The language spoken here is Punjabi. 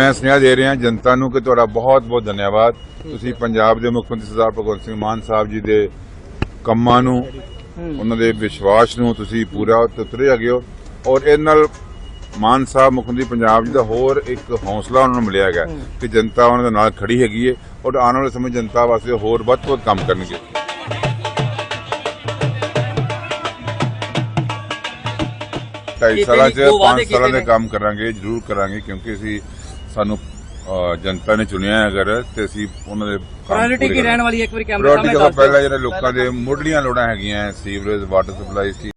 ਮੈਂ ਸੁਨੇਹਾ ਦੇ ਰਿਹਾ ਜਨਤਾ ਨੂੰ ਕਿ ਤੁਹਾਡਾ ਬਹੁਤ ਬਹੁਤ ਧੰਨਵਾਦ। ਤੁਸੀਂ ਪੰਜਾਬ ਦੇ ਮੁੱਖ ਮੰਤਰੀ ਸਰਦਾਰ ਭਗਵੰਤ ਸਿੰਘ ਮਾਨ ਸਾਹਿਬ ਜੀ ਦੇ ਕੰਮਾਂ ਨੂੰ ਉਹਨਾਂ ਦੇ ਵਿਸ਼ਵਾਸ ਨੂੰ ਤੁਸੀਂ ਪੂਰਾ ਉਤਰੇ ਹੈਗੇ ਹੋ ਔਰ ਇਹ ਨਾਲ ਮਾਨ ਸਾਹਿਬ ਮੁੱਖ ਮੰਤਰੀ ਪੰਜਾਬ ਜੀ ਦਾ ਹੋਰ ਇੱਕ ਹੌਸਲਾ ਉਹਨਾਂ ਨੂੰ ਮਿਲਿਆ ਹੈਗਾ ਕਿ ਜਨਤਾ ਉਹਨਾਂ ਦੇ ਨਾਲ ਖੜੀ ਹੈਗੀ ਹੈ ਔਰ ਆਉਣ ਵਾਲੇ ਸਮੇਂ ਜਨਤਾ ਵਾਸਤੇ ਹੋਰ ਵੱਧ ਤੋਂ ਵੱਧ ਕੰਮ ਕਰਨਗੇ। ਢਾਈ ਸਾਲਾਂ ਚ ਦੋ ਵਾਅਦੇ ਪੰਜ ਸਾਲਾਂ ਕੀਤੇ ਦੇ। ਕੰਮ ਕਰਾਂਗੇ ਜ਼ਰੂਰ ਕਰਾਂਗੇ ਕਿਉਂਕਿ ਅਸੀਂ ਸਾਨੂੰ ਜਨਤਾ ਨੇ ਚੁਣਿਆ ਹੈ ਅਗਰ ਤੇ ਅਸੀਂ ਉਹਨਾਂ ਦੇ ਕੰਮ ਪ੍ਰਾਇੋਰਟੀ ਪੂਰੇ ਕੀ ਰਹਿਣ। ਵਾਲੀ ਹੈ? ਇੱਕ ਵਾਰੀ ਕੈਮਰਾ ਸਾਹਮਣੇ ਦੇਖੋ ਦੱਸ ਦਿਓ। ਪਹਿਲਾਂ ਜਿਹੜੇ ਲੋਕਾਂ ਦੇ ਮੁੱਢਲੀਆਂ ਲੋੜਾਂ ਹੈਗੀਆਂ ਸੀਵਰੇਜ ਵਾਟਰ ਸਪਲਾਈ